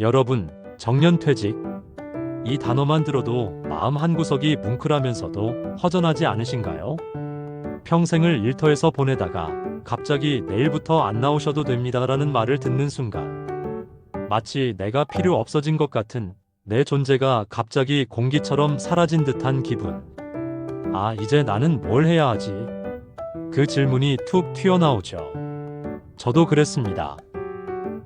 여러분, 정년퇴직. 이 단어만 들어도 마음 한구석이 뭉클하면서도 허전하지 않으신가요? 평생을 일터에서 보내다가 갑자기 내일부터 안 나오셔도 됩니다라는 말을 듣는 순간 마치 내가 필요 없어진 것 같은 내 존재가 갑자기 공기처럼 사라진 듯한 기분. 아, 이제 나는 뭘 해야 하지? 그 질문이 툭 튀어나오죠. 저도 그랬습니다.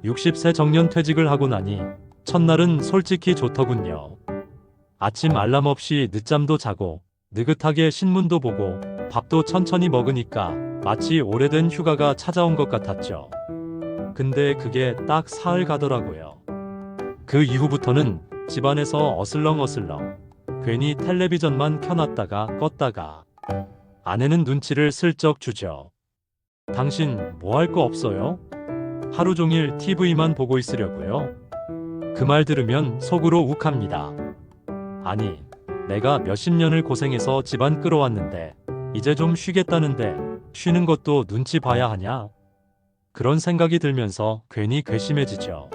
60세 정년 퇴직을 하고 나니 첫날은 솔직히 좋더군요. 아침 알람 없이 늦잠도 자고 느긋하게 신문도 보고 밥도 천천히 먹으니까 마치 오래된 휴가가 찾아온 것 같았죠. 근데 그게 딱 사흘 가더라고요. 그 이후부터는 집안에서 어슬렁어슬렁 괜히 텔레비전만 켜놨다가 껐다가 아내는 눈치를 슬쩍 주죠. 당신 뭐 할 거 없어요? 하루 종일 TV만 보고 있으려고요? 그 말 들으면 속으로 욱합니다. 아니, 내가 몇십 년을 고생해서 집안 끌어왔는데 이제 좀 쉬겠다는데 쉬는 것도 눈치 봐야 하냐? 그런 생각이 들면서 괜히 괘씸해지죠.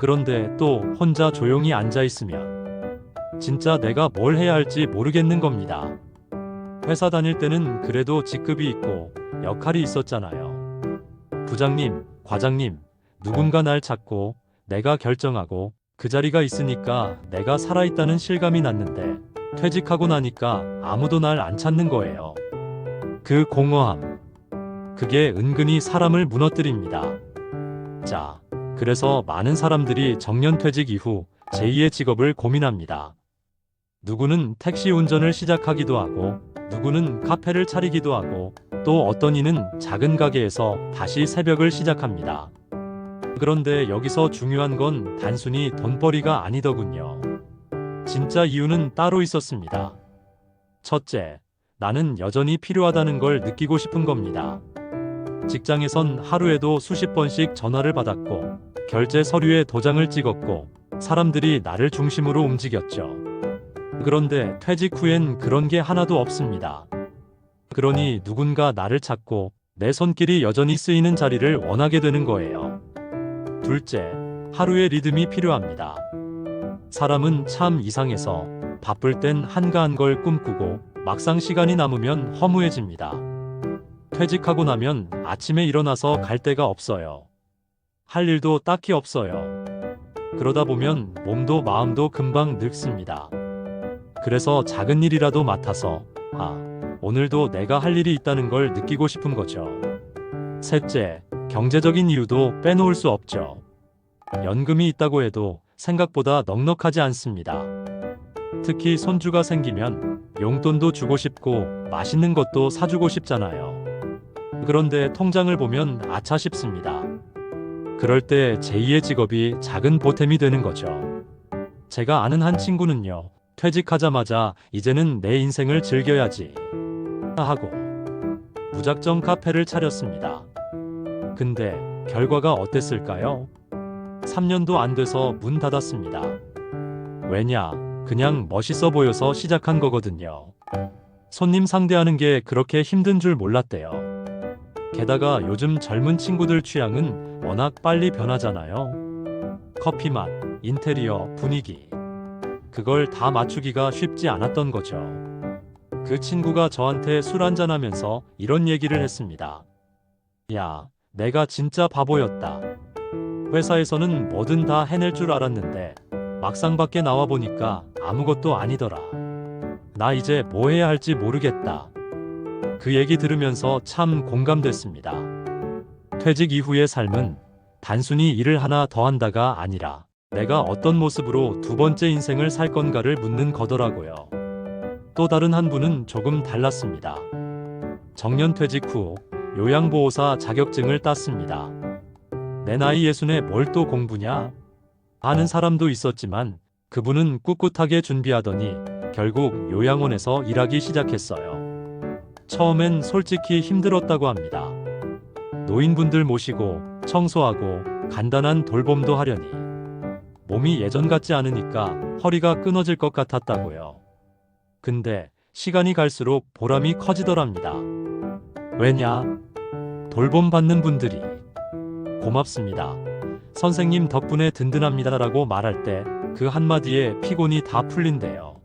그런데 또 혼자 조용히 앉아 있으면 진짜 내가 뭘 해야 할지 모르겠는 겁니다. 회사 다닐 때는 그래도 직급이 있고 역할이 있었잖아요. 부장님, 과장님, 누군가 날 찾고 내가 결정하고 그 자리가 있으니까 내가 살아있다는 실감이 났는데 퇴직하고 나니까 아무도 날 안 찾는 거예요. 그 공허함. 그게 은근히 사람을 무너뜨립니다. 자, 그래서 많은 사람들이 정년퇴직 이후 제2의 직업을 고민합니다. 누구는 택시 운전을 시작하기도 하고, 누구는 카페를 차리기도 하고, 또 어떤 이는 작은 가게에서 다시 새벽을 시작합니다. 그런데 여기서 중요한 건 단순히 돈벌이가 아니더군요. 진짜 이유는 따로 있었습니다. 첫째, 나는 여전히 필요하다는 걸 느끼고 싶은 겁니다. 직장에선 하루에도 수십 번씩 전화를 받았고, 결제 서류에 도장을 찍었고, 사람들이 나를 중심으로 움직였죠. 그런데 퇴직 후엔 그런 게 하나도 없습니다. 그러니 누군가 나를 찾고 내 손길이 여전히 쓰이는 자리를 원하게 되는 거예요. 둘째, 하루의 리듬이 필요합니다. 사람은 참 이상해서 바쁠 땐 한가한 걸 꿈꾸고 막상 시간이 남으면 허무해집니다. 퇴직하고 나면 아침에 일어나서 갈 데가 없어요. 할 일도 딱히 없어요. 그러다 보면 몸도 마음도 금방 늙습니다. 그래서 작은 일이라도 맡아서, 아, 오늘도 내가 할 일이 있다는 걸 느끼고 싶은 거죠. 셋째, 경제적인 이유도 빼놓을 수 없죠. 연금이 있다고 해도 생각보다 넉넉하지 않습니다. 특히 손주가 생기면 용돈도 주고 싶고 맛있는 것도 사주고 싶잖아요. 그런데 통장을 보면 아차 싶습니다. 그럴 때 제2의 직업이 작은 보탬이 되는 거죠. 제가 아는 한 친구는요, 퇴직하자마자 이제는 내 인생을 즐겨야지 하고 무작정 카페를 차렸습니다. 근데 결과가 어땠을까요? 3년도 안 돼서 문 닫았습니다. 왜냐, 그냥 멋있어 보여서 시작한 거거든요. 손님 상대하는 게 그렇게 힘든 줄 몰랐대요. 게다가 요즘 젊은 친구들 취향은 워낙 빨리 변하잖아요. 커피 맛, 인테리어, 분위기. 그걸 다 맞추기가 쉽지 않았던 거죠. 그 친구가 저한테 술 한잔하면서 이런 얘기를 했습니다. 야, 내가 진짜 바보였다. 회사에서는 뭐든 다 해낼 줄 알았는데 막상 밖에 나와 보니까 아무것도 아니더라. 나 이제 뭐 해야 할지 모르겠다. 그 얘기 들으면서 참 공감됐습니다. 퇴직 이후의 삶은 단순히 일을 하나 더 한다가 아니라 내가 어떤 모습으로 두 번째 인생을 살 건가를 묻는 거더라고요. 또 다른 한 분은 조금 달랐습니다. 정년 퇴직 후 요양보호사 자격증을 땄습니다. 내 나이 예순에 뭘 또 공부냐? 하는 사람도 있었지만 그분은 꿋꿋하게 준비하더니 결국 요양원에서 일하기 시작했어요. 처음엔 솔직히 힘들었다고 합니다. 노인분들 모시고 청소하고 간단한 돌봄도 하려니 몸이 예전 같지 않으니까 허리가 끊어질 것 같았다고요. 근데 시간이 갈수록 보람이 커지더랍니다. 왜냐? 돌봄 받는 분들이 고맙습니다. 선생님 덕분에 든든합니다라고 말할 때 그 한마디에 피곤이 다 풀린대요.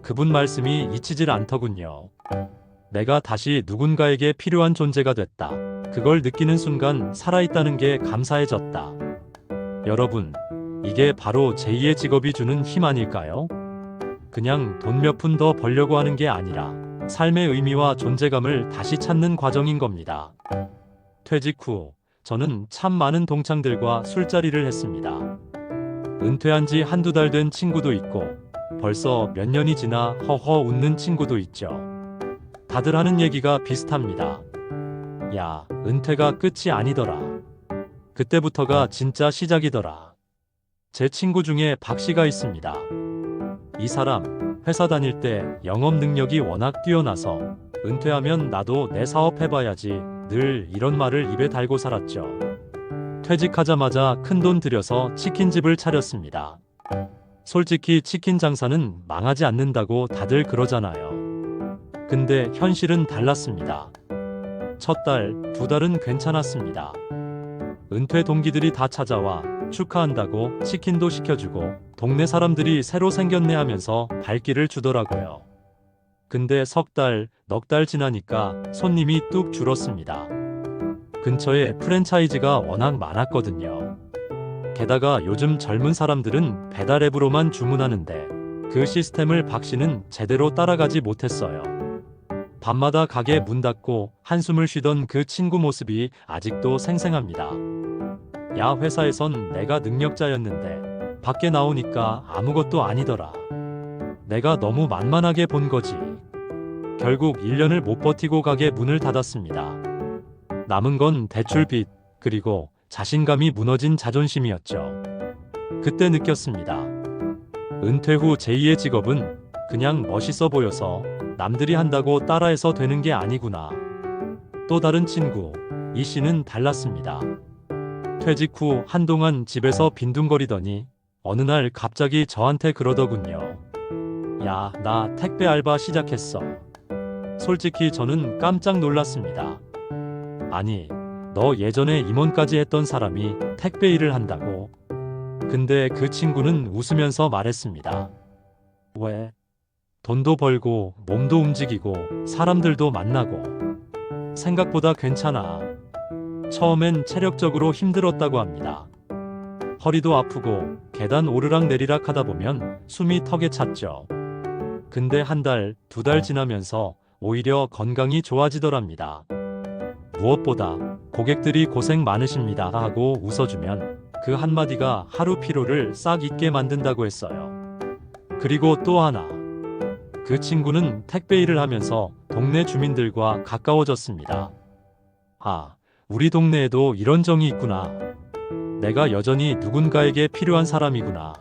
그분 말씀이 잊히질 않더군요. 내가 다시 누군가에게 필요한 존재가 됐다. 그걸 느끼는 순간 살아있다는 게 감사해졌다. 여러분, 이게 바로 제2의 직업이 주는 힘 아닐까요? 그냥 돈 몇 푼 더 벌려고 하는 게 아니라 삶의 의미와 존재감을 다시 찾는 과정인 겁니다. 퇴직 후 저는 참 많은 동창들과 술자리를 했습니다. 은퇴한 지 한두 달 된 친구도 있고 벌써 몇 년이 지나 허허 웃는 친구도 있죠. 다들 하는 얘기가 비슷합니다. 야, 은퇴가 끝이 아니더라. 그때부터가 진짜 시작이더라. 제 친구 중에 박 씨가 있습니다. 이 사람 회사 다닐 때 영업 능력이 워낙 뛰어나서 은퇴하면 나도 내 사업 해봐야지 늘 이런 말을 입에 달고 살았죠. 퇴직하자마자 큰 돈 들여서 치킨집을 차렸습니다. 솔직히 치킨 장사는 망하지 않는다고 다들 그러잖아요. 근데 현실은 달랐습니다. 첫 달, 두 달은 괜찮았습니다. 은퇴 동기들이 다 찾아와 축하한다고 치킨도 시켜주고 동네 사람들이 새로 생겼네 하면서 발길을 주더라고요. 근데 석 달, 넉 달 지나니까 손님이 뚝 줄었습니다. 근처에 프랜차이즈가 워낙 많았거든요. 게다가 요즘 젊은 사람들은 배달 앱으로만 주문하는데 그 시스템을 박 씨는 제대로 따라가지 못했어요. 밤마다 가게 문 닫고 한숨을 쉬던 그 친구 모습이 아직도 생생합니다. 야 회사에선 내가 능력자였는데 밖에 나오니까 아무것도 아니더라. 내가 너무 만만하게 본 거지. 결국 1년을 못 버티고 가게 문을 닫았습니다. 남은 건 대출빚, 그리고 자신감이 무너진 자존심이었죠. 그때 느꼈습니다. 은퇴 후 제2의 직업은 그냥 멋있어 보여서 남들이 한다고 따라해서 되는 게 아니구나. 또 다른 친구, 이 씨는 달랐습니다. 퇴직 후 한동안 집에서 빈둥거리더니 어느 날 갑자기 저한테 그러더군요. 야, 나 택배 알바 시작했어. 솔직히 저는 깜짝 놀랐습니다. 아니, 너 예전에 임원까지 했던 사람이 택배 일을 한다고? 근데 그 친구는 웃으면서 말했습니다. 왜? 돈도 벌고, 몸도 움직이고, 사람들도 만나고. 생각보다 괜찮아. 처음엔 체력적으로 힘들었다고 합니다. 허리도 아프고, 계단 오르락 내리락 하다 보면 숨이 턱에 찼죠. 근데 한 달, 두 달 지나면서 오히려 건강이 좋아지더랍니다. 무엇보다 고객들이 고생 많으십니다 하고 웃어주면 그 한마디가 하루 피로를 싹 잊게 만든다고 했어요. 그리고 또 하나. 그 친구는 택배 일을 하면서 동네 주민들과 가까워졌습니다. 아, 우리 동네에도 이런 정이 있구나. 내가 여전히 누군가에게 필요한 사람이구나.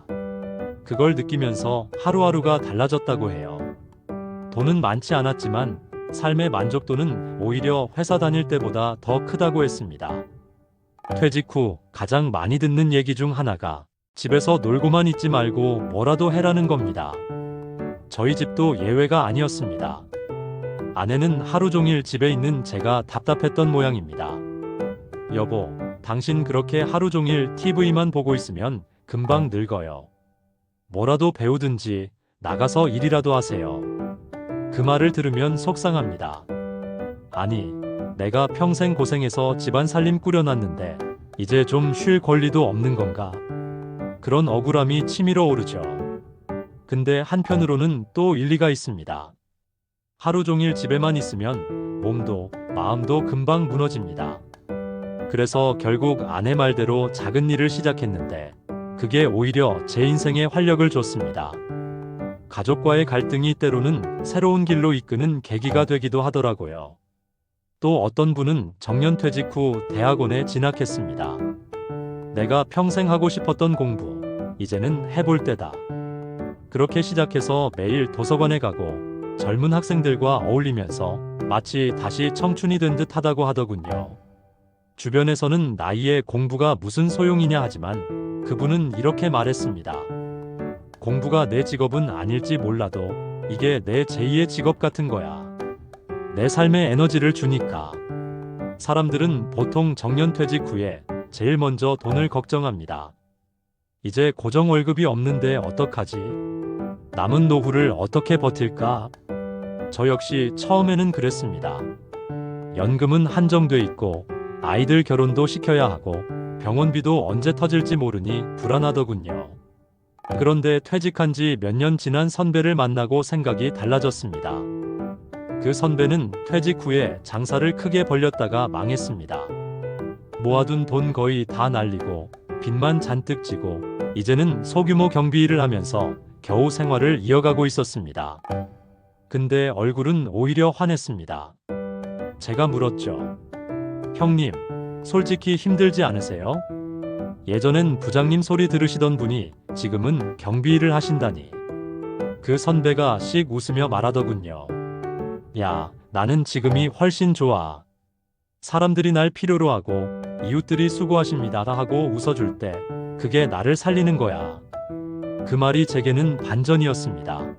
그걸 느끼면서 하루하루가 달라졌다고 해요. 돈은 많지 않았지만 삶의 만족도는 오히려 회사 다닐 때보다 더 크다고 했습니다. 퇴직 후 가장 많이 듣는 얘기 중 하나가 집에서 놀고만 있지 말고 뭐라도 해라는 겁니다. 저희 집도 예외가 아니었습니다. 아내는 하루 종일 집에 있는 제가 답답했던 모양입니다. 여보, 당신 그렇게 하루 종일 TV만 보고 있으면 금방 늙어요. 뭐라도 배우든지 나가서 일이라도 하세요. 그 말을 들으면 속상합니다. 아니, 내가 평생 고생해서 집안 살림 꾸려놨는데 이제 좀 쉴 권리도 없는 건가? 그런 억울함이 치밀어 오르죠. 근데 한편으로는 또 일리가 있습니다. 하루 종일 집에만 있으면 몸도 마음도 금방 무너집니다. 그래서 결국 아내 말대로 작은 일을 시작했는데 그게 오히려 제 인생에 활력을 줬습니다. 가족과의 갈등이 때로는 새로운 길로 이끄는 계기가 되기도 하더라고요. 또 어떤 분은 정년퇴직 후 대학원에 진학했습니다. 내가 평생 하고 싶었던 공부, 이제는 해볼 때다. 그렇게 시작해서 매일 도서관에 가고 젊은 학생들과 어울리면서 마치 다시 청춘이 된 듯 하다고 하더군요. 주변에서는 나이에 공부가 무슨 소용이냐 하지만 그분은 이렇게 말했습니다. 공부가 내 직업은 아닐지 몰라도 이게 내 제2의 직업 같은 거야. 내 삶에 에너지를 주니까. 사람들은 보통 정년 퇴직 후에 제일 먼저 돈을 걱정합니다. 이제 고정 월급이 없는데 어떡하지? 남은 노후를 어떻게 버틸까? 저 역시 처음에는 그랬습니다. 연금은 한정돼 있고 아이들 결혼도 시켜야 하고 병원비도 언제 터질지 모르니 불안하더군요. 그런데 퇴직한 지 몇 년 지난 선배를 만나고 생각이 달라졌습니다. 그 선배는 퇴직 후에 장사를 크게 벌렸다가 망했습니다. 모아둔 돈 거의 다 날리고 빚만 잔뜩 지고 이제는 소규모 경비 일을 하면서 겨우 생활을 이어가고 있었습니다. 근데 얼굴은 오히려 환했습니다. 제가 물었죠. 형님, 솔직히 힘들지 않으세요? 예전엔 부장님 소리 들으시던 분이 지금은 경비 일을 하신다니. 그 선배가 씩 웃으며 말하더군요. 야, 나는 지금이 훨씬 좋아. 사람들이 날 필요로 하고 이웃들이 수고하십니다 하고 웃어줄 때 그게 나를 살리는 거야. 그 말이 제게는 반전이었습니다.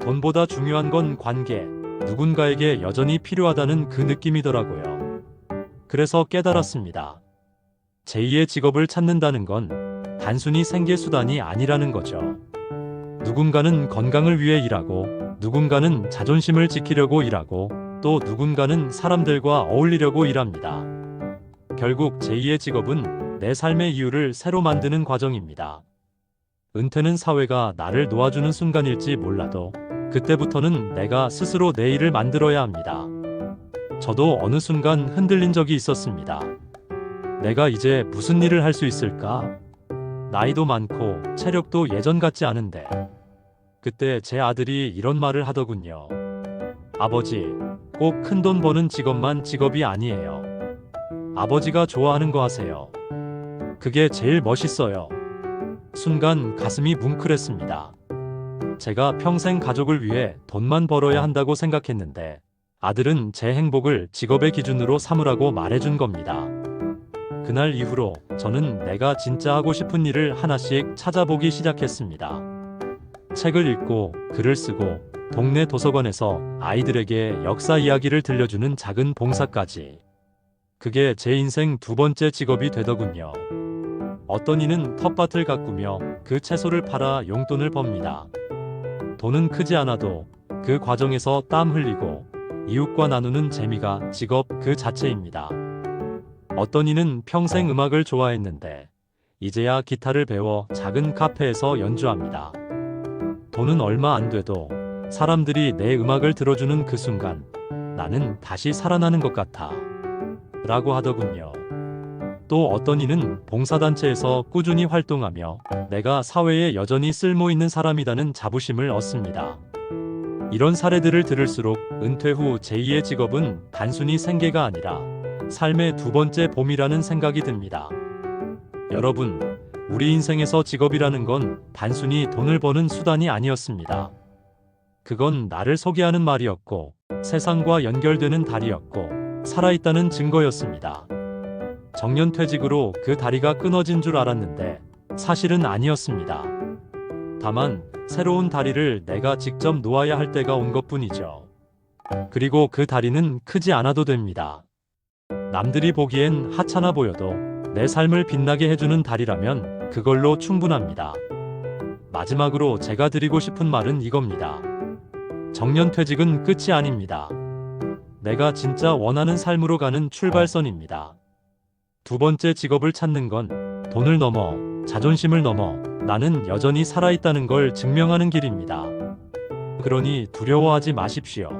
돈보다 중요한 건 관계, 누군가에게 여전히 필요하다는 그 느낌이더라고요. 그래서 깨달았습니다. 제2의 직업을 찾는다는 건 단순히 생계 수단이 아니라는 거죠. 누군가는 건강을 위해 일하고, 누군가는 자존심을 지키려고 일하고, 또 누군가는 사람들과 어울리려고 일합니다. 결국 제2의 직업은 내 삶의 이유를 새로 만드는 과정입니다. 은퇴는 사회가 나를 놓아주는 순간일지 몰라도 그때부터는 내가 스스로 내 일을 만들어야 합니다. 저도 어느 순간 흔들린 적이 있었습니다. 내가 이제 무슨 일을 할 수 있을까? 나이도 많고 체력도 예전 같지 않은데. 그때 제 아들이 이런 말을 하더군요. 아버지, 꼭 큰 돈 버는 직업만 직업이 아니에요. 아버지가 좋아하는 거 하세요. 그게 제일 멋있어요. 순간 가슴이 뭉클했습니다. 제가 평생 가족을 위해 돈만 벌어야 한다고 생각했는데 아들은 제 행복을 직업의 기준으로 삼으라고 말해준 겁니다. 그날 이후로 저는 내가 진짜 하고 싶은 일을 하나씩 찾아보기 시작했습니다. 책을 읽고 글을 쓰고 동네 도서관에서 아이들에게 역사 이야기를 들려주는 작은 봉사까지. 그게 제 인생 두 번째 직업이 되더군요. 어떤 이는 텃밭을 가꾸며 그 채소를 팔아 용돈을 법니다. 돈은 크지 않아도 그 과정에서 땀 흘리고 이웃과 나누는 재미가 직업 그 자체입니다. 어떤 이는 평생 음악을 좋아했는데 이제야 기타를 배워 작은 카페에서 연주합니다. 돈은 얼마 안 돼도 사람들이 내 음악을 들어주는 그 순간 나는 다시 살아나는 것 같아. 라고 하더군요. 또 어떤 이는 봉사단체에서 꾸준히 활동하며 내가 사회에 여전히 쓸모 있는 사람이라는 자부심을 얻습니다. 이런 사례들을 들을수록 은퇴 후 제2의 직업은 단순히 생계가 아니라 삶의 두 번째 봄이라는 생각이 듭니다. 여러분, 우리 인생에서 직업이라는 건 단순히 돈을 버는 수단이 아니었습니다. 그건 나를 소개하는 말이었고, 세상과 연결되는 다리였고, 살아있다는 증거였습니다. 정년퇴직으로 그 다리가 끊어진 줄 알았는데, 사실은 아니었습니다. 다만, 새로운 다리를 내가 직접 놓아야 할 때가 온 것 뿐이죠. 그리고 그 다리는 크지 않아도 됩니다. 남들이 보기엔 하찮아 보여도 내 삶을 빛나게 해주는 다리라면 그걸로 충분합니다. 마지막으로 제가 드리고 싶은 말은 이겁니다. 정년퇴직은 끝이 아닙니다. 내가 진짜 원하는 삶으로 가는 출발선입니다. 두 번째 직업을 찾는 건 돈을 넘어 자존심을 넘어 나는 여전히 살아있다는 걸 증명하는 길입니다. 그러니 두려워하지 마십시오.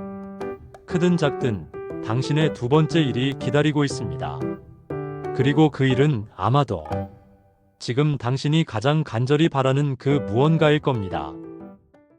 크든 작든 당신의 두 번째 일이 기다리고 있습니다. 그리고 그 일은 아마도 지금 당신이 가장 간절히 바라는 그 무언가일 겁니다.